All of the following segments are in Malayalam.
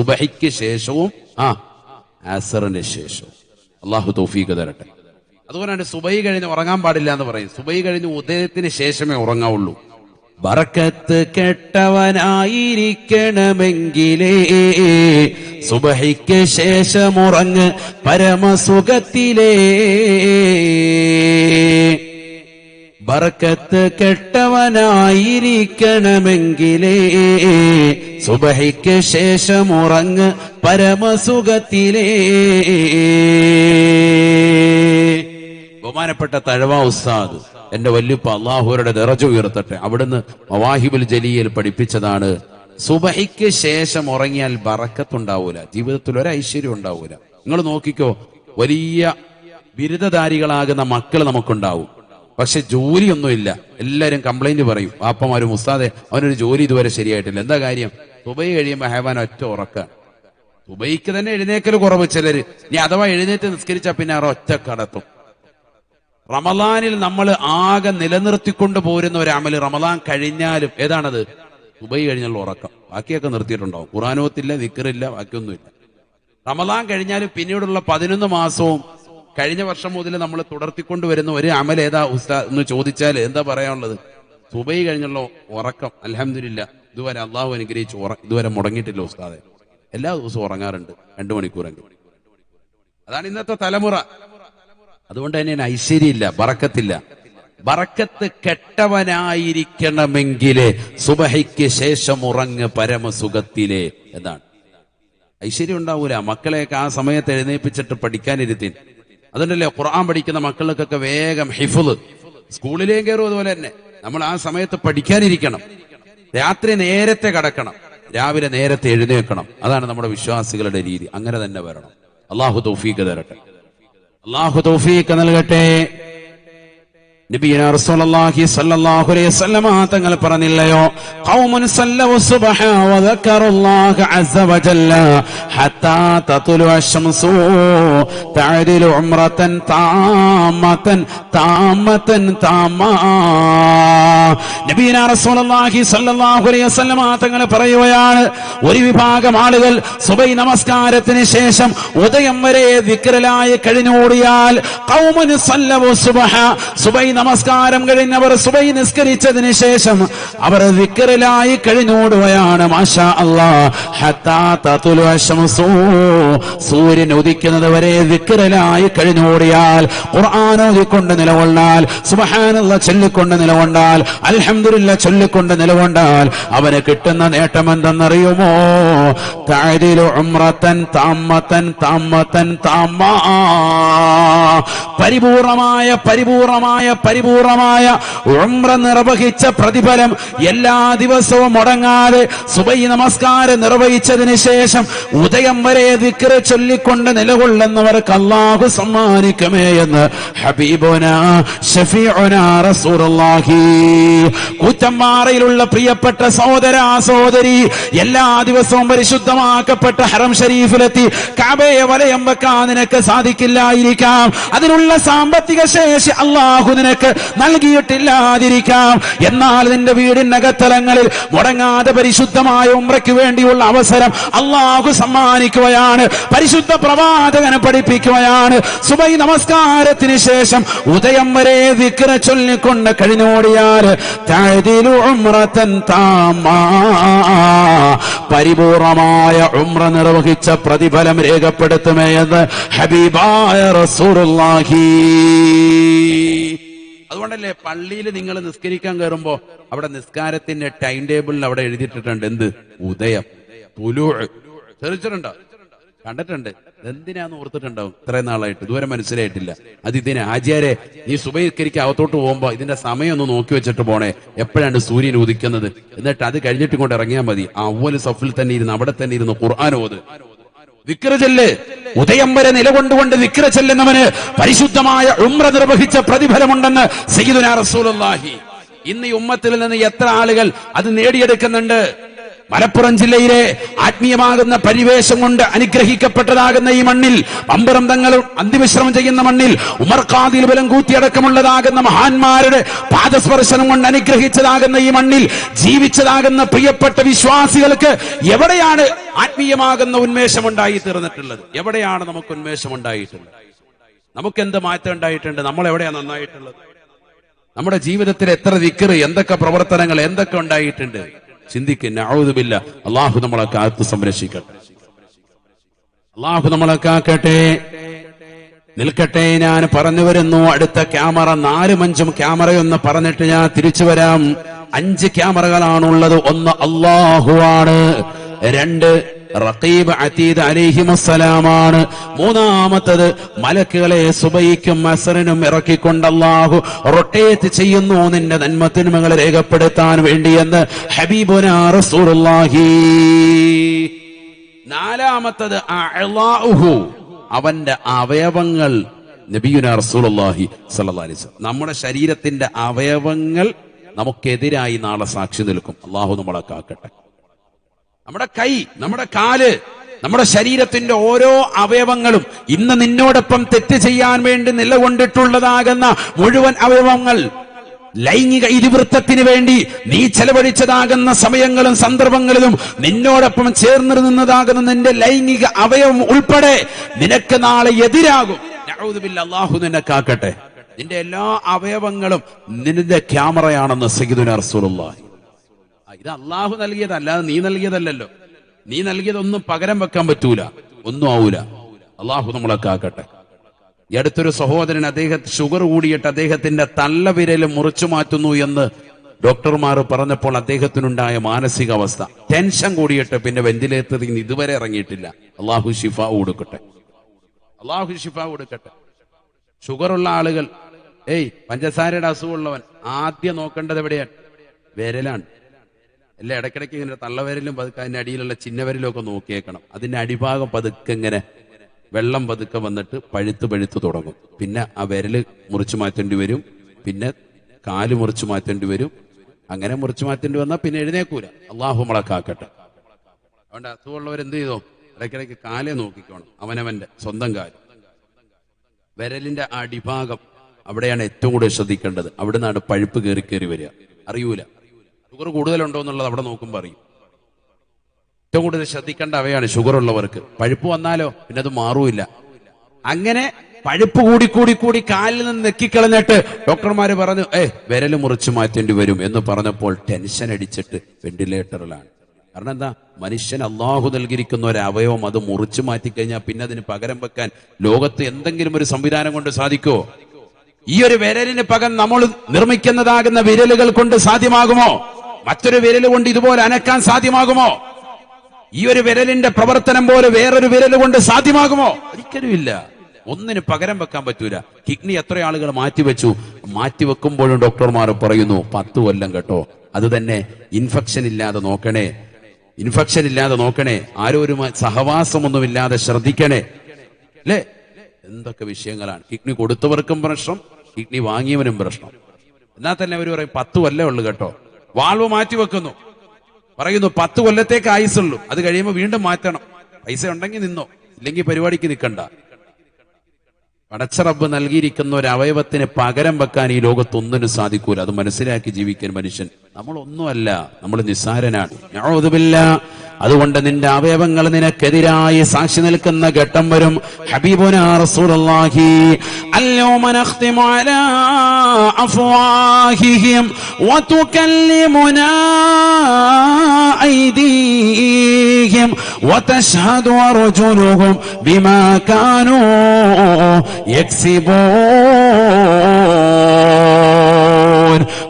സുബഹിക്ക് ശേഷവും ആ ആസറിന് ശേഷവും. അള്ളാഹു തൗഫീഖ് തരട്ടെ. അതുകൊണ്ടാണ് സുബൈ കഴിഞ്ഞ് ഉറങ്ങാൻ പാടില്ല എന്ന് പറയും സുബൈ കഴിഞ്ഞ് ഉദയത്തിന് ശേഷമേ ഉറങ്ങാവുള്ളൂ. ബറക്കത്ത് കെട്ടവനായിരിക്കണമെങ്കിലേ സുബഹിക്ക് ശേഷം ഉറങ്ങ് പരമസുഖത്തിലേ. ബറക്കത്ത് കെട്ടവനായിരിക്കണമെങ്കിലേ സുബഹിക്ക് ശേഷം ഉറങ്ങ് പരമസുഖത്തിലേ. ബഹുമാനപ്പെട്ട തഴവ ഉസ്താദ് എന്റെ വല്യപ്പ അള്ളാഹുരുടെ നിറച്ചു ഉയർത്തട്ടെ. അവിടുന്ന് മവാഹിബുൽ ജലിയിൽ പഠിപ്പിച്ചതാണ് സുബഹിക്ക് ശേഷം ഉറങ്ങിയാൽ ബറക്കത്തുണ്ടാവൂല ജീവിതത്തിൽ ഒരു ഐശ്വര്യം ഉണ്ടാവൂല. നിങ്ങൾ നോക്കിക്കോ വലിയ ബിരുദധാരികളാകുന്ന മക്കൾ നമുക്കുണ്ടാവും. പക്ഷെ ജോലിയൊന്നുമില്ല. എല്ലാവരും കംപ്ലൈന്റ് പറയും. വാപ്പമാരും ഉസ്താദെ അവനൊരു ജോലി ഇതുവരെ ശരിയായിട്ടില്ല. എന്താ കാര്യം? ദുബൈ കഴിയുമ്പോ ഹേവാൻ ഒറ്റ ഉറക്ക. ദുബൈക്ക് തന്നെ എഴുന്നേക്കൽ കുറവ് ചിലര്. ഇനി അഥവാ എഴുന്നേറ്റ് നിസ്കരിച്ചാ പിന്നെ അവർ ഒറ്റ കടത്തും. റമലാനിൽ നമ്മൾ ആകെ നിലനിർത്തിക്കൊണ്ട് പോരുന്ന ഒരു അമൽ റമലാൻ കഴിഞ്ഞാലും ഏതാണത്? ദുബൈ കഴിഞ്ഞുള്ള ഉറക്കം. ബാക്കിയൊക്കെ നിർത്തിയിട്ടുണ്ടാവും. ഖുറാനോത്തില്ല നിക്കറില്ല ബാക്കിയൊന്നുമില്ല. റമലാൻ കഴിഞ്ഞാലും പിന്നീടുള്ള പതിനൊന്ന് മാസവും കഴിഞ്ഞ വർഷം മുതൽ നമ്മൾ തുടർത്തിക്കൊണ്ടുവരുന്ന ഒരു അമൽ ഏതാ ഉസ്താദ് എന്ന് ചോദിച്ചാൽ എന്താ പറയാനുള്ളത്? സുബൈ കഴിഞ്ഞുള്ള ഉറക്കം അലഹമില്ല ഇതുവരെ അള്ളാഹു അനുഗ്രഹിച്ച് ഇതുവരെ മുടങ്ങിയിട്ടില്ല ഉസ്താദെ. എല്ലാ ദിവസവും ഉറങ്ങാറുണ്ട് രണ്ടു മണിക്കൂറെങ്കിലും. അതാണ് ഇന്നത്തെ തലമുറ. അതുകൊണ്ട് തന്നെ ഐശ്വര്യമില്ല ബറക്കത്തില്ല. ബറക്കത്ത് കെട്ടവനായിരിക്കണമെങ്കിലേ സുബഹയ്ക്ക് ശേഷം ഉറങ്ങ് പരമസുഖത്തിലെ എന്നാണ്. ഐശ്വര്യം ഉണ്ടാവൂല. മക്കളെയൊക്കെ ആ സമയത്ത് എഴുന്നേൽപ്പിച്ചിട്ട് പഠിക്കാനിരുത്തി അതുകൊണ്ടല്ലേ ഖുർആൻ പഠിക്കുന്ന മക്കൾക്കൊക്കെ വേഗം ഹിഫുൽ സ്കൂളിലേയും കയറും അതുപോലെ തന്നെ. നമ്മൾ ആ സമയത്ത് പഠിക്കാനിരിക്കണം. രാത്രി നേരത്തെ കടക്കണം. രാവിലെ നേരത്തെ എഴുന്നേൽക്കണം. അതാണ് നമ്മുടെ വിശ്വാസികളുടെ രീതി. അങ്ങനെ തന്നെ വരണം. അള്ളാഹു തൗഫീഖ് തരട്ടെ. അള്ളാഹു തൗഫീഖ് നൽകട്ടെ. റസൂലുള്ളാഹി സ്വല്ലല്ലാഹു അലൈഹി വസല്ലമ തങ്ങൾ പറഞ്ഞില്ലയോ? ഖൗമുൻ സുബ്ഹ ഹത്താ ഉംറതൻ താമതൻ താമതൻ റസൂലുള്ളാഹി സ്വല്ലല്ലാഹു അലൈഹി വസല്ലമ തങ്ങൾ പറയുകയാണ് ഒരു വിഭാഗം ആളുകൾ സുബൈ നമസ്കാരത്തിന് ശേഷം ഉദയം വരെ വിക്രലായി കഴിഞ്ഞോടിയാൽ ഖൗമുൻ സുബ്ഹ സുബൈ നമസ്കാരം കഴിഞ്ഞവർ സുബൈ നിസ്കരിച്ചതിന് ശേഷം അവർ വിക്കറിലായി കഴിഞ്ഞോടുകയാണ് സൂര്യൻ ഉദിക്കുന്നത് വരെ വിക്കറിലായി കഴിഞ്ഞോടിയാൽ ഖുർആാനോദിക്കൊണ്ട് നിലകൊണ്ടാൽ സുബഹാനുള്ള ചൊല്ലിക്കൊണ്ട് നിലകൊണ്ടാൽ അലഹമില്ല ചൊല്ലിക്കൊണ്ട് നിലകൊണ്ടാൽ അവന് കിട്ടുന്ന നേട്ടം എന്തെന്നറിയുമോ? താമാ പരിപൂർണമായ പരിപൂർണമായ പരിപൂർണമായ ഉമ്ര നിർവഹിച്ച പ്രതിഫലം എല്ലാ ദിവസവും മുടങ്ങാതെ സുബൈ നമസ്കാരം നിർവഹിച്ചതിന് ശേഷം ഉദയം വരെ ദിക്റ് ചൊല്ലിക്കൊണ്ട് നിലകൊള്ളുന്നവർക്ക് അള്ളാഹു സമ്മാനിക്കുമേ എന്ന് കൂറ്റമ്പാറയിലുള്ള പ്രിയപ്പെട്ട സഹോദര സഹോദരി എല്ലാ ദിവസവും പരിശുദ്ധമാക്കപ്പെട്ട ഹറം ഷരീഫിലെത്തി കാബയെ വലയം വെക്കാൻ നിനക്ക് സാധിക്കില്ലായിരിക്കാം. അതിനുള്ള സാമ്പത്തിക ശേഷി അള്ളാഹു നൽകിയിട്ടില്ലാതിരിക്കാം. എന്നാൽ നിന്റെ വീടിനകത്തലങ്ങളിൽ മുടങ്ങാതെ പരിശുദ്ധമായ ഉമ്രയ്ക്ക് വേണ്ടിയുള്ള അവസരം അള്ളാഹു സമ്മാനിക്കുകയാണ്. പരിശുദ്ധ പ്രവാചകനെ പഠിപ്പിക്കുകയാണ്. സുബൈ നമസ്കാരത്തിന് ശേഷം ഉദയം വരെ വിക്ര ചൊല്ലിക്കൊണ്ട് കഴിഞ്ഞോടിയാൽ പരിപൂർണമായ ഉമ്ര നിർവഹിച്ച പ്രതിഫലം രേഖപ്പെടുത്തുമേ എന്ന് ഹബീബായ റസൂലുള്ളാഹി. അതുകൊണ്ടല്ലേ പള്ളിയിൽ നിങ്ങൾ നിസ്കരിക്കാൻ കയറുമ്പോ അവിടെ നിസ്കാരത്തിന്റെ ടൈം ടേബിളിൽ അവിടെ എഴുതിയിട്ടിട്ടുണ്ട്. എന്ത്? ഉദയം. പുലു തെറിച്ചിട്ടുണ്ടോ കണ്ടിട്ടുണ്ട്. എന്തിനാന്ന് ഓർത്തിട്ടുണ്ടാവും? ഇത്രയും നാളായിട്ട്. ഇതുവരെ മനസ്സിലായിട്ടില്ല. അത് ഇതിനെ ആചാരെ നീ സുബൈക്കരിക്ക് അകത്തോട്ട് പോകുമ്പോ ഇതിന്റെ സമയം ഒന്ന് നോക്കി വെച്ചിട്ട് പോണേ. എപ്പോഴാണ് സൂര്യൻ ഉദിക്കുന്നത്? എന്നിട്ട് അത് കഴിഞ്ഞിട്ട് കൊണ്ട് ഇറങ്ങിയാൽ മതി. ആ അവൽ സഫിൽ തന്നെ ഇരുന്ന് അവിടെ തന്നെ ഇരുന്ന് ഖുർആൻ വിക്ര ചെല്ല്. ഉദയം വരെ നിലകൊണ്ടുകൊണ്ട് വിക്ര ചെല്ലുന്നവന് പരിശുദ്ധമായ ഉമ്ര നിർവഹിച്ച പ്രതിഫലമുണ്ടെന്ന് സയ്യിദുനാ റസൂലുള്ളാഹി. ഇന്ന് ഈ ഉമ്മത്തിൽ നിന്ന് എത്ര ആളുകൾ അത് നേടിയെടുക്കുന്നുണ്ട്? മലപ്പുറം ജില്ലയിലെ ആത്മീയമാകുന്ന പരിവേഷം കൊണ്ട് അനുഗ്രഹിക്കപ്പെട്ടതാകുന്ന ഈ മണ്ണിൽ പമ്പറം തങ്ങൾ അന്തിവിശ്രമം ചെയ്യുന്ന മണ്ണിൽ ഉമർ ബലം കൂത്തിയടക്കമുള്ളതാകുന്ന മഹാന്മാരുടെ പാദസ്പർശനം കൊണ്ട് അനുഗ്രഹിച്ചതാകുന്ന ഈ മണ്ണിൽ ജീവിച്ചതാകുന്ന പ്രിയപ്പെട്ട വിശ്വാസികൾക്ക് എവിടെയാണ് ആത്മീയമാകുന്ന ഉന്മേഷം ഉണ്ടായി തീർന്നിട്ടുള്ളത്? എവിടെയാണ് നമുക്ക് ഉന്മേഷം ഉണ്ടായിട്ടുള്ളത് നമുക്ക് എന്ത് മാറ്റം ഉണ്ടായിട്ടുണ്ട്? നമ്മൾ എവിടെയാണ് നന്നായിട്ടുള്ളത്? നമ്മുടെ ജീവിതത്തിൽ എത്ര ദിക്കറ് എന്തൊക്കെ പ്രവർത്തനങ്ങൾ എന്തൊക്കെ ഉണ്ടായിട്ടുണ്ട്? ചിന്തിക്കുന്ന ഔതുമില്ല അള്ളാഹു നമ്മളെ കാത്തു സംരക്ഷിക്കട്ടെ. അള്ളാഹു നമ്മളെ കാക്കട്ടെ. നിൽക്കട്ടെ ഞാൻ പറഞ്ഞു വരുന്നു. അടുത്ത ക്യാമറ നാലും അഞ്ചും ക്യാമറയൊന്ന് പറഞ്ഞിട്ട് ഞാൻ തിരിച്ചു വരാം. അഞ്ച് ക്യാമറകളാണുള്ളത്. ഒന്ന് അള്ളാഹു ആണ് രണ്ട് റഖീബ് അതീദ് അലിഹിമസ്സലാമാണ് മൂന്നാമത്തത് മലക്കുകളെ സുബൈക്കും അസറിനും ഇറക്കിക്കൊണ്ട് അള്ളാഹു റൊട്ടേറ്റ് ചെയ്യുന്നു നിന്റെ നന്മത്തിന്മകളെ രേഖപ്പെടുത്താൻ വേണ്ടിയെന്ന് ഹബീബുനാ റസൂലുള്ളാഹി. നാലാമത്തത്. അവന്റെ അവയവങ്ങൾ നബിയുന അലൈഹി വസല്ലം. നമ്മുടെ ശരീരത്തിന്റെ അവയവങ്ങൾ നമുക്കെതിരായി നാളെ സാക്ഷി നിൽക്കും. അള്ളാഹു നമ്മളെ കാക്കട്ടെ. നമ്മുടെ കൈ നമ്മുടെ കാൽ നമ്മുടെ ശരീരത്തിന്റെ ഓരോ അവയവങ്ങളും ഇന്ന് നിന്നോടൊപ്പം തെറ്റ് ചെയ്യാൻ വേണ്ടി നിലകൊണ്ടിട്ടുള്ളതാകുന്ന മുഴുവൻ അവയവങ്ങൾ ലൈംഗിക ഇതിവൃത്തത്തിന് വേണ്ടി നീ ചെലവഴിച്ചതാകുന്ന സമയങ്ങളും സന്ദർഭങ്ങളിലും നിന്നോടൊപ്പം ചേർന്ന് നിന്നതാകുന്ന നിന്റെ ലൈംഗിക അവയവം ഉൾപ്പെടെ നിനക്ക് നാളെ എതിരാകും. അള്ളാഹു നിന്നെ കാക്കട്ടെ നിന്റെ എല്ലാ അവയവങ്ങളും നിന്റെ ക്യാമറയാണെന്ന് സയ്യിദുന റസൂലുള്ളാഹി. ഇത് അള്ളാഹു നൽകിയതല്ല നീ നൽകിയതല്ലല്ലോ. നീ നൽകിയതൊന്നും പകരം വെക്കാൻ പറ്റൂല. ഒന്നും ആവൂല. അള്ളാഹു നമ്മളെ കാക്കട്ടെ ഈ അടുത്തൊരു സഹോദരൻ അദ്ദേഹം ഷുഗർ കൂടിയിട്ട് അദ്ദേഹത്തിന്റെ തള്ളവിരൽ മുറിച്ചു മാറ്റുന്നു എന്ന് ഡോക്ടർമാർ പറഞ്ഞപ്പോൾ അദ്ദേഹത്തിനുണ്ടായ മാനസികാവസ്ഥ. ടെൻഷൻ കൂടിയിട്ട് പിന്നെ വെന്റിലേറ്ററിൽ നിന്ന് ഇതുവരെ ഇറങ്ങിയിട്ടില്ല. അള്ളാഹു ഷിഫ കൊടുക്കട്ടെ. അള്ളാഹു ഷിഫ കൊടുക്കട്ടെ. ഷുഗറുള്ള ആളുകൾ ഏയ് പഞ്ചസാരയുടെ അസുഖമുള്ളവൻ ആദ്യം നോക്കേണ്ടത് എവിടെയാണ്? വിരലാണ്. അല്ല ഇടയ്ക്കിടയ്ക്ക് ഇങ്ങനെ തള്ളവരിലും പതുക്കെ അതിന്റെ അടിയിലുള്ള ചിന്നവരിലും ഒക്കെ നോക്കിയേക്കണം. അതിന്റെ അടിഭാഗം പതുക്കെ ഇങ്ങനെ വെള്ളം പതുക്കെ വന്നിട്ട് പഴുത്ത് പഴുത്ത് തുടങ്ങും. പിന്നെ ആ വിരൽ മുറിച്ചു മാറ്റേണ്ടി വരും. പിന്നെ കാൽ മുറിച്ചു മാറ്റേണ്ടി വരും. അങ്ങനെ മുറിച്ചു മാറ്റേണ്ടി വന്നാൽ പിന്നെ എഴുന്നേക്കൂല. അള്ളാഹു മുളക്കാക്കട്ടെ കാക്കട്ടെ. അതുകൊണ്ട് അസുഖമുള്ളവർ എന്ത് ചെയ്തോ? ഇടയ്ക്കിടയ്ക്ക് കാലേ നോക്കിക്കോണം. അവനവന്റെ സ്വന്തം കാൽ. വിരലിന്റെ അടിഭാഗം അവിടെയാണ് ഏറ്റവും കൂടുതൽ ശ്രദ്ധിക്കേണ്ടത്. അവിടെ നിന്നാണ് പഴുപ്പ് കയറി കയറി വരിക. അറിയൂല. ഷുഗർ കൂടുതലുണ്ടോ എന്നുള്ളത് അവിടെ നോക്കുമ്പോൾ അറിയും. ഏറ്റവും കൂടുതൽ ശ്രദ്ധിക്കേണ്ട അവയാണ് ഷുഗർ ഉള്ളവർക്ക്. പഴുപ്പ് വന്നാലോ പിന്നെ അത് മാറൂല അങ്ങനെ പഴുപ്പ് കൂടി കൂടി കൂടി കാലിൽ നിന്ന് നെക്കിക്കളഞ്ഞിട്ട് ഡോക്ടർമാർ പറഞ്ഞു ഏ വിരൽ മുറിച്ച് മാറ്റേണ്ടി വരും എന്ന് പറഞ്ഞപ്പോൾ ടെൻഷൻ അടിച്ചിട്ട് വെന്റിലേറ്ററിലാണ്. കാരണം എന്താ? മനുഷ്യൻ അള്ളാഹു നൽകിയിരിക്കുന്ന ഒരു അവയവം അത് മുറിച്ചു മാറ്റിക്കഴിഞ്ഞാൽ പിന്നെ അതിന് പകരം വെക്കാൻ ലോകത്ത് എന്തെങ്കിലും ഒരു സംവിധാനം കൊണ്ട് സാധിക്കുമോ ഈ ഒരു വിരലിന് പകരം നമ്മൾ നിർമ്മിക്കുന്നതാകുന്ന വിരലുകൾ കൊണ്ട് സാധ്യമാകുമോ? മറ്റൊരു വിരൽ കൊണ്ട് ഇതുപോലെ അനക്കാൻ സാധ്യമാകുമോ? ഈ ഒരു വിരലിന്റെ പ്രവർത്തനം പോലെ വേറൊരു വിരൽ കൊണ്ട് സാധ്യമാകുമോ? ഒരിക്കലും ഇല്ല. ഒന്നിന് പകരം വെക്കാൻ പറ്റൂല. കിഡ്നി എത്ര ആളുകൾ മാറ്റിവെച്ചു. മാറ്റിവെക്കുമ്പോഴും ഡോക്ടർമാർ പറയുന്നു പത്ത് കൊല്ലം കേട്ടോ. അത് തന്നെ ഇൻഫെക്ഷൻ ഇല്ലാതെ നോക്കണേ. ഇൻഫെക്ഷൻ ഇല്ലാതെ നോക്കണേ. ആരോ ഒരു സഹവാസമൊന്നുമില്ലാതെ ശ്രദ്ധിക്കണേ. അല്ലേ എന്തൊക്കെ വിഷയങ്ങളാണ്? കിഡ്നി കൊടുത്തവർക്കും പ്രശ്നം കിഡ്നി വാങ്ങിയവനും പ്രശ്നം. എന്നാൽ തന്നെ അവർ പറയും പത്ത് കൊല്ലേ ഉള്ളു കേട്ടോ. വാൾവ് മാറ്റി വെക്കുന്നു. പറയുന്നു പത്ത് കൊല്ലത്തേക്ക് ആയുസുള്ളൂ അത് കഴിയുമ്പോൾ വീണ്ടും മാറ്റണം. പൈസ ഉണ്ടെങ്കിൽ നിന്നോ ഇല്ലെങ്കിൽ പരിപാടിക്ക് നിൽക്കണ്ട. പടച്ചറബ് നൽകിയിരിക്കുന്ന ഒരു അവയവത്തിന് പകരം വെക്കാൻ ഈ ലോകത്ത് ഒന്നിനും സാധിക്കൂല. അത് മനസ്സിലാക്കി ജീവിക്കാൻ മനുഷ്യൻ. നമ്മൾ ഒന്നുമല്ല നമ്മൾ നിസ്സാരനാണ്. അതുകൊണ്ട് നിന്റെ അവയവങ്ങൾ നിനക്കെതിരായി സാക്ഷി നിൽക്കുന്ന ഘട്ടം വരും. ഹബീബുന റസൂലുള്ളാഹി അല്യോമ നഖ്തിമു അലാ അഫ്വാഹിഹിം ഐദീഹിം ബിമാ കാനൂ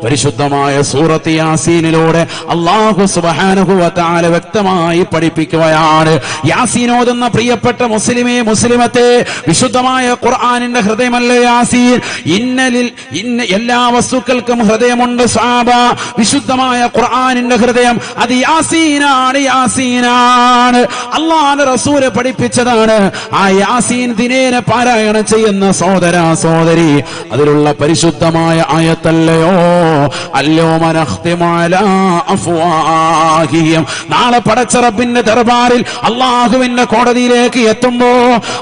പരിശുദ്ധമായ സൂറത്ത് യാസീനിലൂടെ അള്ളാഹു വ വ്യക്തമായി പഠിപ്പിക്കുകയാണ്. യാസീൻ ഓതുന്ന പ്രിയപ്പെട്ട മുസ്ലിമേ മുസ്ലിമത്തെ വിശുദ്ധമായ ഖുർആാനിന്റെ ഹൃദയമല്ലേ യാസീൻ? ഇന്നലിൽ ഇന്ന എല്ലാ വസ്തുക്കൾക്കും ഹൃദയമുണ്ട് സാബ. വിശുദ്ധമായ ഖുർആാനിന്റെ ഹൃദയം അത് യാസീനാണ് യാസീനാണ്. അള്ളാഹുവിന്റെ റസൂൽ പഠിപ്പിച്ചതാണ്. ആ യാസീൻ ദിനേന പാരായണം ചെയ്യുന്ന സോദര സോദരി അതിലുള്ള പരിശുദ്ധമായ ആയത്തല്ലയോ? നാളെ പടച്ചറപ്പിന്റെ ദർബാറിൽ അള്ളാഹുവിന്റെ കോടതിയിലേക്ക് എത്തുമ്പോ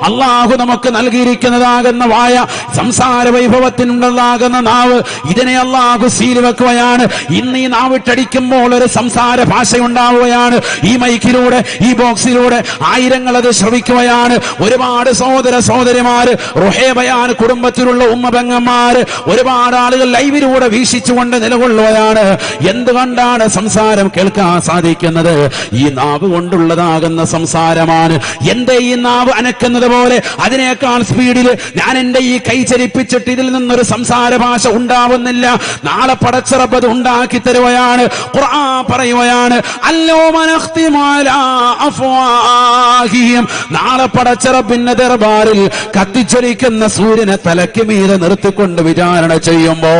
അള്ളാഹു നമുക്ക് നൽകിയിരിക്കുന്നതാകുന്ന വായ സംസാര വൈഭവത്തിനുള്ളതാകുന്ന നാവ് ഇതിനെ അള്ളാഹു സീൽ വെക്കുകയാണ്. ഇന്ന് ഈ നാവിട്ടടിക്കുമ്പോൾ ഒരു സംസാര ഭാഷ ഉണ്ടാവുകയാണ് ഈ മൈക്കിലൂടെ ഈ ബോക്സിലൂടെ ആയിരങ്ങൾ അത് ശ്രവിക്കുകയാണ്. ഒരുപാട് സഹോദര സഹോദരിമാര് റുഹേബയാൻ കുടുംബത്തിലുള്ള ഉമ്മ ഒരുപാട് ആളുകൾ ലൈവിലൂടെ വീക്ഷിച്ചു വീക്ഷിച്ചുകൊണ്ട് നിലകൊള്ളുകയാണ് എന്തുകൊണ്ടാണ് സംസാരം കേൾക്കാൻ സാധിക്കുന്നത്? ഈ നാവ് കൊണ്ടുള്ളതാകുന്ന സംസാരമാണ്. എന്റെ ഈ നാവ് അനക്കുന്നത് പോലെ? അതിനേക്കാൾ സ്പീഡിൽ ഞാൻ എന്റെ ഈ കൈ ചലിപ്പിച്ചിട്ട് ഇതിൽ നിന്നൊരു സംസാര ഭാഷ ഉണ്ടാവുന്നില്ല. നാളെ പടച്ചിറപ്പത് ഉണ്ടാക്കി തരുകയാണ് ഖുർആൻ പറയുകയാണ് അല്ലോ. നാളെ പടച്ചിറപ്പിന്റെ ദർബാറിൽ കത്തിച്ചൊലിക്കുന്ന സൂര്യനെ തലയ്ക്ക് മീതെ നിർത്തിക്കൊണ്ട് വിചാരണ ചെയ്യുമ്പോ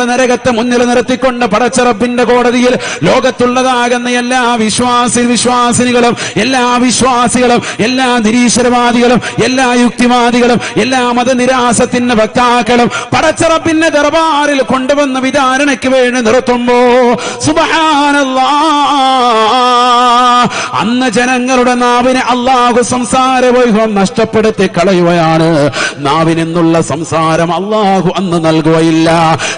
കത്തിയാൾ നരകത്തെ മുന്നിൽ നിർത്തിക്കൊണ്ട് പടച്ചിറപ്പിന്റെ കോടതിയിൽ ലോകത്തുള്ളതാകുന്ന എല്ലാ വിശ്വാസി വിശ്വാസിനികളും എല്ലാ വിശ്വാസികളും എല്ലാ നിരീശ്വരവാദികളും എല്ലാ യുക്തിവാദികളും എല്ലാ മതനിരാസത്തിന്റെ വക്താക്കളും പടച്ചിറപ്പിന്റെ ദർബാറിൽ കൊണ്ടുവന്ന വിചാരണയ്ക്ക് വേണ്ടി നിർത്തുമ്പോ അന്ന് ജനങ്ങളുടെ നാവിനെ അള്ളാഹു സംസാര വൈഭവം നഷ്ടപ്പെടുത്തി കളയുകയാണ്. നാവിനെന്നുള്ള സംസാരം അള്ളാഹു അന്ന് നൽകുകയില്ല.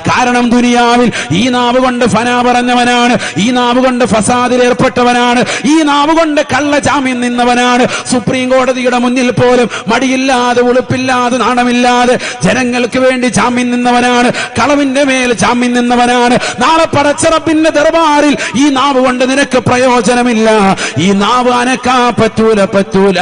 കാരണം ദുനിയാവിൽ ഈ നാവ് കൊണ്ട് ഫന പറഞ്ഞവനാണ് ഈ നാവ് കൊണ്ട് ഫസാദിൽ ഏർപ്പെട്ടവനാണ് ഈ നാവ് കൊണ്ട് കള്ള ജാമ്യം നിന്നവനാണ്. സുപ്രീം കോടതിയുടെ മുന്നിൽ പോലും മടിയില്ലാതെ ഉളുപ്പില്ലാതെ നാണമില്ലാതെ ജനങ്ങൾക്ക് വേണ്ടി ജാമ്യം നിന്നവനാണ് കളവിന്റെ മേൽ ജാമ്യം നിന്നവനാണ്. നാളെ പടച്ചറപ്പിന്റെ ദർബാറിൽ ഈ നാവ് കൊണ്ട് നിനക്ക് പ്രയോജനമില്ല. ഈ നാവ് അനക്കാ പറ്റൂല പറ്റൂല.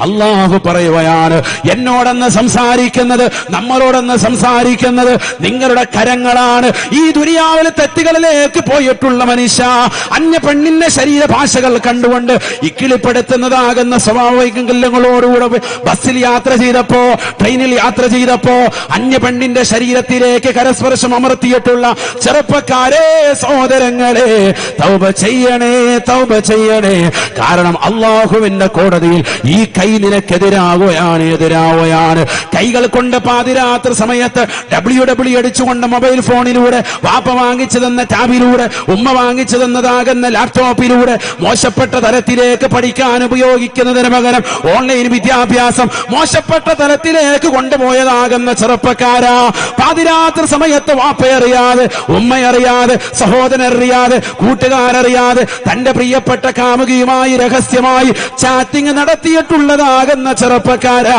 അള്ളാഹു പറയുകയാണ് എന്നോടെന്ന് സംസാരിക്കുന്നത് നമ്മളോടൊന്ന് സംസാരിക്കുന്നത് നിങ്ങളുടെ കരങ്ങളാണ്. ഈ ദുനിയാവിലെ തെറ്റുകളിലേക്ക് പോയിട്ടുള്ള മനുഷ്യ അന്യ പെണ്ണിന്റെ ശരീരഭാഷകൾ കണ്ടുകൊണ്ട് ഇക്കിളിപ്പെടുത്തുന്നതാകുന്ന സ്വാഭാവികങ്ങളോടുകൂടെ ബസ്സിൽ യാത്ര ചെയ്തപ്പോ ട്രെയിനിൽ യാത്ര ചെയ്തപ്പോ അന്യ പെണ്ണിന്റെ ശരീരത്തിലേക്ക് കരസ്പർശം അമർത്തിയിട്ടുള്ള ചെറുപ്പക്കാരെ സഹോദരങ്ങളെ തൗബ ചെയ്യണേ തൗബ ചെയ്യണേ. കാരണം അള്ളാഹുവിന്റെ കോടതിയിൽ ഈ കൈ നിനക്കെതിരാവുകയാണ് എതിരാവുകയാണ്. കൈകൾ കൊണ്ട് പാതിരാത്രി സമയത്ത് ഡബ്ല്യു ഡബ്ല്യു അടിച്ചുകൊണ്ട് മൊബൈൽ ഫോണിലൂടെ വാപ്പ വാങ്ങിച്ചു തന്ന ടാബിലൂടെ ഉമ്മ വാങ്ങിച്ചു തന്നതാകുന്ന ലാപ്ടോപ്പിലൂടെ മോശപ്പെട്ട തരത്തിലേക്ക് പഠിക്കാൻ ഉപയോഗിക്കുന്നതിന് പകരം ഓൺലൈൻ വിദ്യാഭ്യാസം മോശപ്പെട്ട തരത്തിലേക്ക് കൊണ്ടുപോയതാകുന്ന ചെറുപ്പക്കാരാ. പാതിരാത്രി സമയത്ത് വാപ്പയറിയാതെ ഉമ്മയറിയാതെ സഹോദരൻ അറിയാതെ കൂട്ടുകാരറിയാതെ തന്റെ പ്രിയപ്പെട്ട കാമുകിയുമായി രഹസ്യമായി ചാറ്റിംഗ് നടത്തിയിട്ടുള്ളതാകുന്ന ചെറുപ്പക്കാരാ.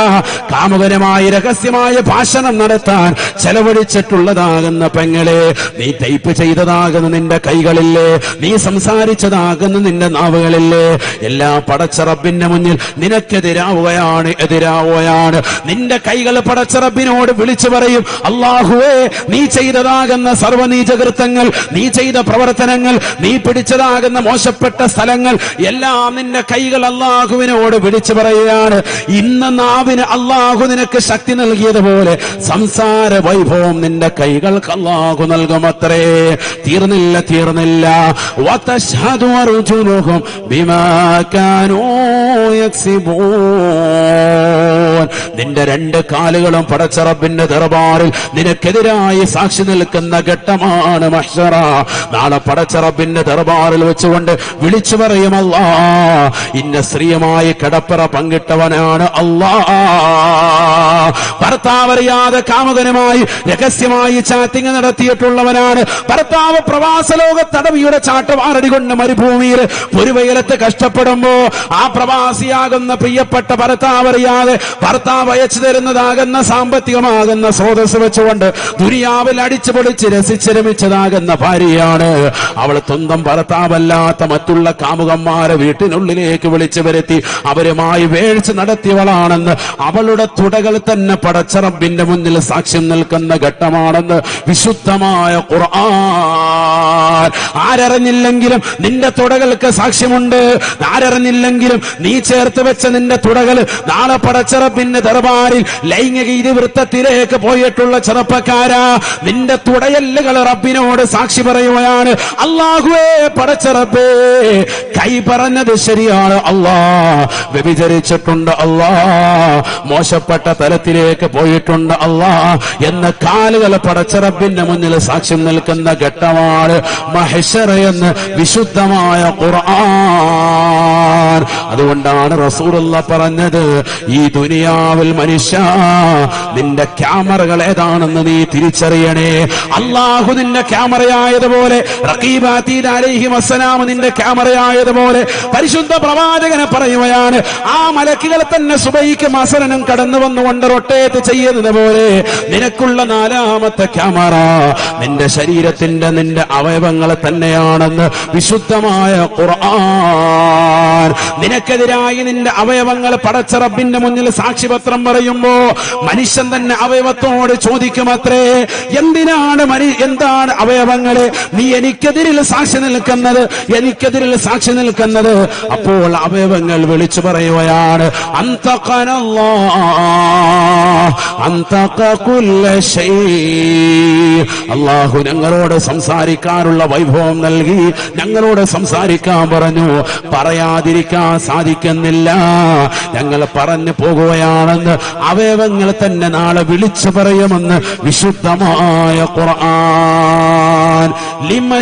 കാമുകനുമായി രഹസ്യമായ ഭാഷണം നടത്താൻ ചെലവഴിച്ചിട്ടുള്ളതാകുന്ന പെങ്ങളെ നീ ടൈപ്പ് ചെയ്തതാകുന്ന നിന്റെ കൈകളില്ലേ? നീ സംസാരിച്ചതാകുന്ന നിന്റെ നാവുകളില്ലേ? എല്ലാ പടച്ചറബിന്റെ മുന്നിൽ നിനക്കെതിരാവുകയാണ് എതിരാവുകയാണ് നിന്റെ കൈകൾ പടച്ചറബിനോട് വിളിച്ചു പറയും അള്ളാഹുവേ നീ ചെയ്തതാകുന്ന സർവനീചകൃത്തങ്ങൾ നീ ചെയ്ത പ്രവർത്തനങ്ങൾ നീ പിടിച്ചതാകുന്ന മോശപ്പെട്ട സ്ഥലങ്ങൾ എല്ലാം നിന്റെ കൈകൾ അള്ളാഹുവിനോട് വിളിച്ചു പറയുകയാണ്. ഇന്ന് നാവിന് അള്ളാഹു നിനക്ക് നിനക്ക് ശക്തി നൽകിയതുപോലെ സംസാര വൈഭവം നിന്റെ കൈകൾക്ക് അള്ളാഹു നൽകുമത്രേ. തീർന്നില്ല തീർന്നില്ല. നിന്റെ രണ്ട് കാലുകളും പടച്ചറബിന്റെ ദർബാറിൽ നിനക്കെതിരായി സാക്ഷി നിൽക്കുന്ന ഘട്ടമാണ് മഷറ നാളെ പടച്ചറബിന്റെ ദർബാറിൽ വെച്ചുകൊണ്ട് വിളിച്ചു അല്ലാ ഇന്ന സ്ത്രീയുമായി കടപ്പറ പങ്കിട്ടവനാണ് അള്ളാ ഭർത്താവ് അറിയാതെ കാമുകനുമായി രഹസ്യമായി ചാറ്റിംഗ് നടത്തിയിട്ടുള്ളവനാണ്. ഭർത്താവ് പ്രവാസ ലോക തടവിയുടെ ചാട്ടവാറടി കൊണ്ട് മരുഭൂമിയിൽ പുരുവയലത്ത് കഷ്ടപ്പെടുമ്പോ ആ പ്രവാസിയാകുന്ന പ്രിയപ്പെട്ട ഭർത്താവ് അറിയാതെ ഭർത്താവ് അയച്ചു തരുന്നതാകുന്ന സാമ്പത്തികമാകുന്ന സ്രോതസ് വെച്ചുകൊണ്ട് ദുരിയാവിൽ അടിച്ചു പൊളിച്ച് രസിച്ചിരമിച്ചതാകുന്ന ഭാര്യയാണ്. അവൾ സ്വന്തം ഭർത്താവല്ലാത്ത മറ്റുള്ള കാമുകന്മാരെ വീട്ടിനുള്ളിലേക്ക് വിളിച്ചു വരുത്തി അവരുമായി വേഴ്ച നടത്തിയവളാണെന്ന് അവളുടെ തുടകൾ തന്നെ പടച്ചറബിന്റെ മുന്നിൽ സാക്ഷ്യം നിൽക്കുന്ന ഘട്ടമാണെന്ന് വിശുദ്ധമായ ഖുർആൻ. ആരറിഞ്ഞില്ലെങ്കിലും നിന്റെ തുടകൾക്ക് സാക്ഷ്യമുണ്ട്. ആരറിഞ്ഞില്ലെങ്കിലും നീ ചേർത്ത് വെച്ച നിന്റെ തുടകൾ നാളെ പടച്ചറബിന്റെ ദർബാറിൽ ലൈംഗിക ഇതിവൃത്തത്തിലേക്ക് പോയിട്ടുള്ള ചെറുപ്പക്കാരാ. നിന്റെ തുടയല്ലുകൾ റബ്ബിനോട് സാക്ഷി പറയുകയാണ് അള്ളാഹുവേ പടച്ചറബേ കൈ പറഞ്ഞത് ശരിയാണ്. അള്ളാഹ് വ്യഭിചരിച്ചിട്ടുണ്ട്. അല്ലാ മോശപ്പെട്ട തലത്തിലേക്ക് പോയിട്ടുണ്ട് അള്ളാ എന്ന കാലുകൾ പടച്ചറബിന്റെ മുന്നിൽ സാക്ഷ്യം നിൽക്കുന്ന ഘട്ടമാണ് മഹേശ്വര എന്ന് വിശുദ്ധമായ ഖുർആൻ. അതുകൊണ്ടാണ് റസൂലുള്ള പറഞ്ഞത് ഈ ദുനിയാവിൽ മനുഷ്യ നിന്റെ ക്യാമറകൾ ഏതാണെന്ന് നീ തിരിച്ചറിയണേ. അള്ളാഹു നിന്റെ ക്യാമറയായതുപോലെ നിന്റെ ക്യാമറയായതുപോലെ പരിശുദ്ധ പ്രവാചകനെ പറയുകയാണ് ആ മലക്കുകൾ തന്നെ സുബൈക്ക് മസലനം കടന്നു വന്നുകൊണ്ട് റൊട്ടേറ്റ് ചെയ്യുന്നത് പോലെ നിനക്കുള്ള നാലാമത്തെ ക്യാമറ നിന്റെ ശരീരത്തിന്റെ നിന്റെ അവയവങ്ങൾ തന്നെയാണെന്ന് വിശുദ്ധമായ ഖുർആൻ. നിനക്കെതിരായി നിന്റെ അവയവങ്ങൾ പടച്ച റബ്ബിന്റെ മുന്നിൽ സാക്ഷിപത്രം പറയുമ്പോ മനുഷ്യൻ തന്നെ അവയവത്തോട് ചോദിക്കുമത്രേ എന്തിനാണ് എന്താണ് അവയവങ്ങളെ? നീ എനിക്കെതിരിൽ സാക്ഷി നിൽക്കുന്നത് എനിക്കെതിരിൽ സാക്ഷി നിൽക്കുന്നത്. അപ്പോൾ അവയവങ്ങൾ വിളിച്ചു പറയുകയാണ് അള്ളാഹു ഞങ്ങളോട് സംസാരിക്കാനുള്ള വൈഭവം നൽകി ഞങ്ങളോട് സംസാരിക്കാൻ പറഞ്ഞു പറയാതിരിക്കാൻ സാധിക്കുന്നില്ല. ഞങ്ങൾ പറഞ്ഞു പോകുകയാണെന്ന് അവയവങ്ങൾ തന്നെ നാളെ വിളിച്ചു പറയുമെന്ന് വിശുദ്ധമായ ഖുർആൻ. ലിമ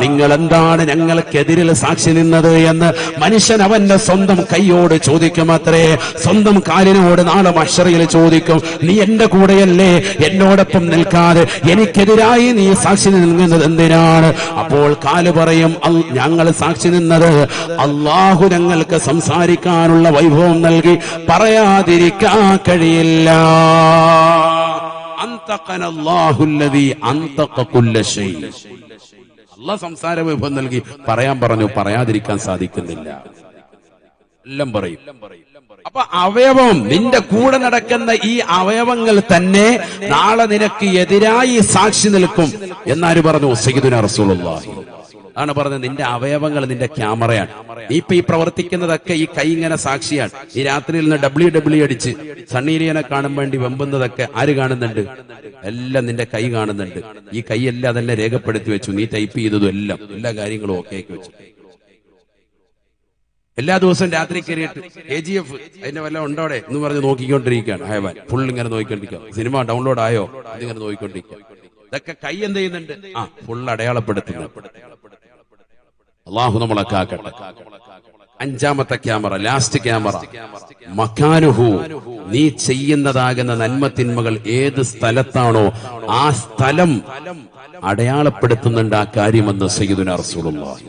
നിങ്ങൾ എന്താണ് ഞങ്ങൾക്കെതിരിൽ സാക്ഷി നിന്നത് എന്ന് മനുഷ്യൻ അവന്റെ സ്വന്തം കൈയോട് ചോദിക്കുമത്രേ. സ്വന്തം കാലിനോട് നാളെ മഷറിയിൽ ചോദിക്കും നീ എന്റെ കൂടെയല്ലേ? എന്നോടൊപ്പം നിൽക്കാതെ എനിക്കെതിരായി നീ സാക്ഷി നിൽക്കുന്നത് എന്തിനാണ്? അപ്പോൾ കാൽ പറയും "അൽ- ഞങ്ങൾ സാക്ഷി നിന്നത് അള്ളാഹു ഞങ്ങൾക്ക് സംസാരിക്കാനുള്ള വൈഭവം നൽകി പറയാതിരിക്കാൻ കഴിയില്ല. അള്ളാഹ് സംസാര വിഭവം നൽകി പറയാൻ പറഞ്ഞു പറയാതിരിക്കാൻ സാധിക്കുന്നില്ല. എല്ലാം പറയും. അപ്പൊ അവയവം നിന്റെ കൂടെ നടക്കുന്ന ഈ അവയവങ്ങൾ തന്നെ നാളെ നിനക്ക് എതിരായി സാക്ഷി നിൽക്കും എന്നാര് പറഞ്ഞു? സയ്യിദുന റസൂലുള്ളാഹി. ആണ് പറഞ്ഞത് നിന്റെ അവയവങ്ങൾ നിന്റെ ക്യാമറയാണ്. ഇപ്പൊ ഈ പ്രവർത്തിക്കുന്നതൊക്കെ ഈ കൈ ഇങ്ങനെ സാക്ഷിയാണ്. ഈ രാത്രിയിൽ നിന്ന് ഡബ്ല്യു ഡബ്ല്യു അടിച്ച് സണ്ണീരിയനെ കാണാൻ വേണ്ടി വെമ്പുന്നതൊക്കെ ആര് കാണുന്നുണ്ട്? എല്ലാം നിന്റെ കൈ കാണുന്നുണ്ട്. ഈ കൈ എല്ലാം അതെല്ലാം രേഖപ്പെടുത്തി വെച്ചു. നീ ടൈപ്പ് ചെയ്തതും എല്ലാം. എല്ലാ കാര്യങ്ങളും ഓക്കെ ആക്കി വെച്ചു. എല്ലാ ദിവസവും രാത്രി കയറിയിട്ട് എ ജി എഫ് അതിന്റെ വല്ല ഉണ്ടോടെ എന്ന് പറഞ്ഞ് നോക്കിക്കൊണ്ടിരിക്കുകയാണ് ഹയവാൻ ഫുൾ ഇങ്ങനെ നോക്കിക്കൊണ്ടിരിക്കുക സിനിമ ഡൗൺലോഡ് ആയോ? ഇതിങ്ങനെ നോക്കിക്കൊണ്ടിരിക്കുക ഇതൊക്കെ കൈ എന്ത് ചെയ്യുന്നുണ്ട്? ആ ഫുൾ അടയാളപ്പെടുത്തുന്നു. അള്ളാഹു നമ്മളെ കാക്കട്ടെ. അഞ്ചാമത്തെ ക്യാമറ ലാസ്റ്റ് ക്യാമറ. മക്കാനുഹു നീ ചെയ്യുന്നതാകുന്ന നന്മ തിന്മകൾ ഏത് സ്ഥലത്താണോ ആ സ്ഥലം അടയാളപ്പെടുത്തുന്നുണ്ട് ആ കാര്യമെന്ന് സയ്യിദുന റസൂലുള്ളാഹി.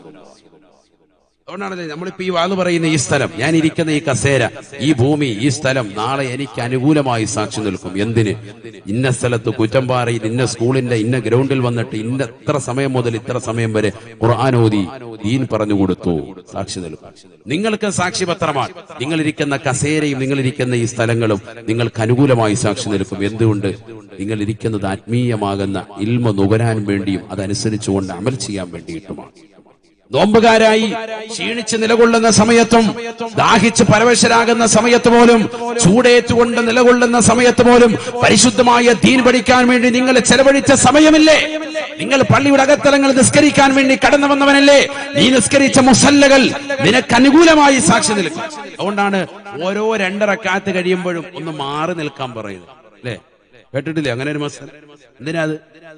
അതുകൊണ്ടാണ് നമ്മളിപ്പോ ഈ വാന്ന് പറയുന്ന ഈ സ്ഥലം ഞാൻ ഇരിക്കുന്ന ഈ കസേര ഈ ഭൂമി ഈ സ്ഥലം നാളെ എനിക്ക് അനുകൂലമായി സാക്ഷി നിൽക്കും. എന്തിന്? ഇന്ന സ്ഥലത്ത് കുറ്റമ്പാറയിൽ ഇന്ന സ്കൂളിന്റെ ഇന്ന ഗ്രൗണ്ടിൽ വന്നിട്ട് ഇന്ന ഇത്ര സമയം മുതൽ ഇത്ര സമയം വരെ ഖുർആാനോദി ദീൻ പറഞ്ഞു കൊടുത്തു സാക്ഷി നിൽക്കും. നിങ്ങൾക്ക് സാക്ഷിപത്രമാണ്. നിങ്ങൾ ഇരിക്കുന്ന കസേരയും നിങ്ങൾ ഇരിക്കുന്ന ഈ സ്ഥലങ്ങളും നിങ്ങൾക്ക് അനുകൂലമായി സാക്ഷി നിൽക്കും. എന്തുകൊണ്ട്? നിങ്ങൾ ഇരിക്കുന്നത് ആത്മീയമാകുന്ന ഇൽമ നുകരാൻ വേണ്ടിയും അതനുസരിച്ചുകൊണ്ട് അമൽ ചെയ്യാൻ വേണ്ടിയിട്ടുമാണ്. നോമ്പുകാരായി ക്ഷീണിച്ച് നിലകൊള്ളുന്ന സമയത്തും ദാഹിച്ച് പരവശരാകുന്ന സമയത്ത് പോലും ചൂടേറ്റുകൊണ്ട് നിലകൊള്ളുന്ന സമയത്ത് പോലും പരിശുദ്ധമായ ദീൻ പഠിക്കാൻ വേണ്ടി നിങ്ങൾ ചെലവഴിച്ച സമയമില്ലേ? നിങ്ങൾ പള്ളിയുടെ അകത്തലങ്ങൾ നിസ്കരിക്കാൻ വേണ്ടി കടന്നു വന്നവനല്ലേ? നീ നിസ്കരിച്ച മുസല്ലകൾ നിനക്ക് അനുകൂലമായി സാക്ഷി നിൽക്കും. അതുകൊണ്ടാണ് ഓരോ രണ്ടറക്കാത്ത് കഴിയുമ്പോഴും ഒന്ന് മാറി നിൽക്കാൻ പറയുന്നത്. അല്ലേ? കേട്ടിട്ടില്ലേ? അങ്ങനെ ഒരു മസല. എന്തിനാ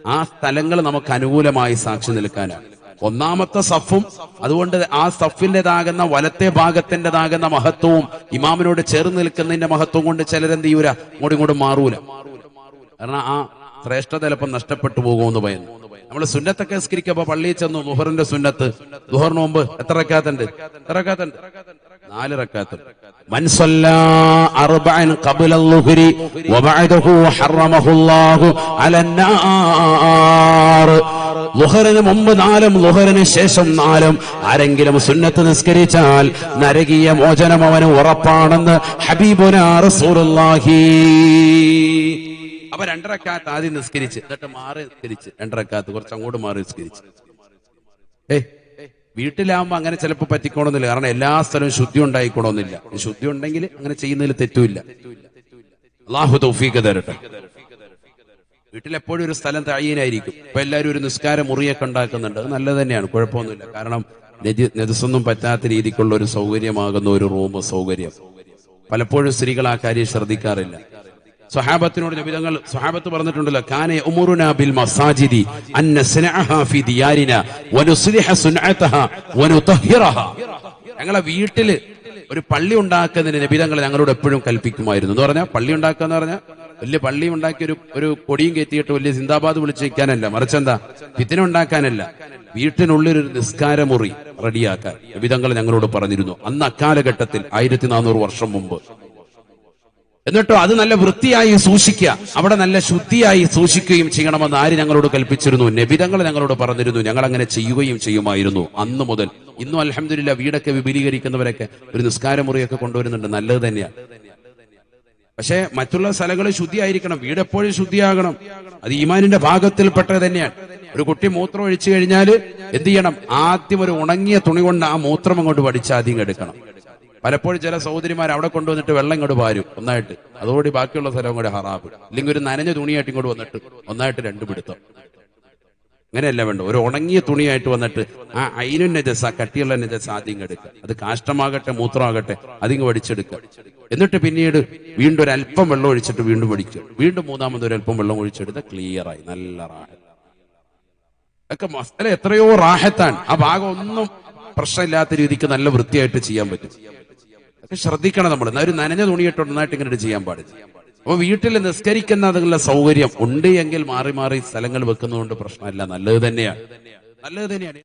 ആ സ്ഥലങ്ങൾ നമുക്ക് അനുകൂലമായി സാക്ഷി നിൽക്കാനാണ്. ഒന്നാമത്തെ സഫും അതുകൊണ്ട് ആ സഫിന്റേതാകുന്ന വലത്തെ ഭാഗത്തിന്റെതാകുന്ന മഹത്വവും ഇമാമിനോട് ചേർന്ന് നിൽക്കുന്നതിന്റെ മഹത്വം കൊണ്ട് ചിലരെന്ത് ചെയ്യൂല? ഇങ്ങോട്ടും ഇങ്ങോട്ടും മാറൂല. കാരണം ആ ശ്രേഷ്ഠത ചിലപ്പോൾ നഷ്ടപ്പെട്ടു പോകുമെന്ന് പറയുന്നു. നമ്മൾ സുന്നത്തൊക്കെ സ്കരിക്കപ്പോ പള്ളിയിൽ ചെന്നു മുഹറിന്റെ സുന്നത്ത് ദുഹറിന് മുമ്പ് എത്ര റക്കാത്തുണ്ട്? എത്ര റക്കാത്തുണ്ട്? നാല് റക്കാത്ത്. ലുഹറിന് മുമ്പ് നാലും ലുഹറിന് ശേഷം നാലും. ആരെങ്കിലും സുന്നത്ത് നിസ്കരിച്ചാൽ നരകീയ മോചനം അവന് ഉറപ്പാണെന്ന് ഹബീബുനാഹി അപ്പൊ രണ്ടരക്കാത്ത് ആദ്യം നിസ്കരിച്ച് എന്നിട്ട് മാറി നിസ്കരിച്ച്. രണ്ടരക്കാത്ത് കുറച്ച് അങ്ങോട്ട് മാറി നിസ്കരിച്ച്. ഏ വീട്ടിലാവുമ്പോ അങ്ങനെ ചിലപ്പോൾ പറ്റിക്കോണമെന്നില്ല കാരണം എല്ലാ സ്ഥലവും ശുദ്ധി ഉണ്ടായിക്കോണമെന്നില്ല ശുദ്ധി ഉണ്ടെങ്കിൽ അങ്ങനെ ചെയ്യുന്നതിൽ തെറ്റുമില്ല. അള്ളാഹു തൗഫീഖ് തരട്ടെ. വീട്ടിലെപ്പോഴും ഒരു സ്ഥലം തയ്യനായിരിക്കും ഇപ്പൊ എല്ലാവരും ഒരു നിസ്കാര മുറിയൊക്കെ ഉണ്ടാക്കുന്നുണ്ട്. അത് നല്ലത് തന്നെയാണ്. കുഴപ്പമൊന്നുമില്ല. കാരണം നെതിസൊന്നും പറ്റാത്ത രീതിക്കുള്ള ഒരു സൗകര്യമാകുന്ന ഒരു റൂം സൗകര്യം. പലപ്പോഴും സ്ത്രീകൾ ആ കാര്യം ശ്രദ്ധിക്കാറില്ല. സ്വഹാബത്തിനോട് നബിതങ്ങൾ സ്വഹാബത്ത് പറഞ്ഞിട്ടുണ്ടല്ലോ ബിൽ മസാജിദി അന്ന ഞങ്ങളെ വീട്ടിൽ ഒരു പള്ളി ഉണ്ടാക്കുന്നതിന് നബിതങ്ങൾ ഞങ്ങളോട് എപ്പോഴും കൽപ്പിക്കുമായിരുന്നു. എന്ന് പറഞ്ഞാൽ പള്ളി ഉണ്ടാക്കുക എന്ന് പറഞ്ഞാൽ വലിയ പള്ളി ഉണ്ടാക്കി ഒരു ഒരു കൊടിയും കയറ്റിയിട്ട് വലിയ സിന്ദാബാദ് വിളിച്ച് വയ്ക്കാനല്ല മറിച്ചെന്താ ഫിത്തിന ഉണ്ടാക്കാനല്ല. വീട്ടിനുള്ളിൽ ഒരു നിസ്കാരമുറി റെഡിയാക്കാൻ നബിതങ്ങൾ ഞങ്ങളോട് പറഞ്ഞിരുന്നു. അന്ന് അക്കാലഘട്ടത്തിൽ ആയിരത്തി നാനൂറ് വർഷം മുമ്പ് എന്നിട്ടോ അത് നല്ല വൃത്തിയായി സൂക്ഷിക്കുക. അവിടെ നല്ല ശുദ്ധിയായി സൂക്ഷിക്കുകയും ചെയ്യണമെന്ന് ആര് ഞങ്ങളോട് കൽപ്പിച്ചിരുന്നു? നബിതങ്ങൾ ഞങ്ങളോട് പറഞ്ഞിരുന്നു. ഞങ്ങൾ അങ്ങനെ ചെയ്യുകയും ചെയ്യുമായിരുന്നു. അന്ന് മുതൽ. ഇന്നും അലഹമില്ല വീടൊക്കെ വിപുലീകരിക്കുന്നവരൊക്കെ ഒരു നിസ്കാരമുറിയൊക്കെ കൊണ്ടുവരുന്നുണ്ട്. നല്ലത് തന്നെയാണ് പക്ഷേ മറ്റുള്ള സ്ഥലങ്ങൾ ശുദ്ധിയായിരിക്കണം. വീട് എപ്പോഴും ശുദ്ധിയാകണം. അത് ഈമാനിന്റെ ഭാഗത്തിൽപ്പെട്ടത് തന്നെയാണ്. ഒരു കുട്ടി മൂത്രം ഒഴിച്ചു കഴിഞ്ഞാൽ എന്ത് ചെയ്യണം? ആദ്യം ഒരു ഉണങ്ങിയ തുണി കൊണ്ട് ആ മൂത്രം അങ്ങോട്ട് പഠിച്ച് ആദ്യം എടുക്കണം. പലപ്പോഴും ചില സഹോദരിമാർ അവിടെ കൊണ്ടുവന്നിട്ട് വെള്ളം ഇങ്ങോട്ട് പാരും ഒന്നായിട്ട്. അതോടെ ബാക്കിയുള്ള സ്ഥലം കൂടെ ഹറാബ്. അല്ലെങ്കിൽ ഒരു നനഞ്ഞ തുണിയായിട്ട് ഇങ്ങോട്ട് വന്നിട്ട് ഒന്നായിട്ട് രണ്ടു പിടുത്തം. അങ്ങനെയല്ല വേണ്ട ഒരു ഉണങ്ങിയ തുണിയായിട്ട് വന്നിട്ട് ആ അയിനും നജസ കട്ടിയുള്ള നജസ ആദ്യം എടുക്കുക. അത് കാഷ്ടമാകട്ടെ മൂത്രമാകട്ടെ അതിങ്ങ് വടിച്ചെടുക്കുക. എന്നിട്ട് പിന്നീട് വീണ്ടും ഒരു അല്പം വെള്ളം ഒഴിച്ചിട്ട് വീണ്ടും വടിക്കുക. വീണ്ടും മൂന്നാമത് ഒരു അല്പം വെള്ളം ഒഴിച്ചെടുത്ത് ക്ലിയറായി നല്ല റാഹത്ത്. ഒക്കെ മസ്തല എത്രയോ റാഹത്താണ്. ആ ഭാഗം ഒന്നും പ്രശ്നമില്ലാത്ത രീതിക്ക് നല്ല വൃത്തിയായിട്ട് ചെയ്യാൻ പറ്റും. ശ്രദ്ധിക്കണം നമ്മൾ. ഒരു നനഞ്ഞ തുണിയിട്ട് നന്നായിട്ട് ഇങ്ങനെ ചെയ്യാൻ പാടില്ല. അപ്പൊ വീട്ടിൽ നിസ്കരിക്കുന്ന അതിനുള്ള സൗകര്യം ഉണ്ട് എങ്കിൽ മാറി മാറി സ്ഥലങ്ങൾ വെക്കുന്നതുകൊണ്ട് പ്രശ്നമില്ല. നല്ലത് തന്നെയാണ്. നല്ലത് തന്നെയാണ്.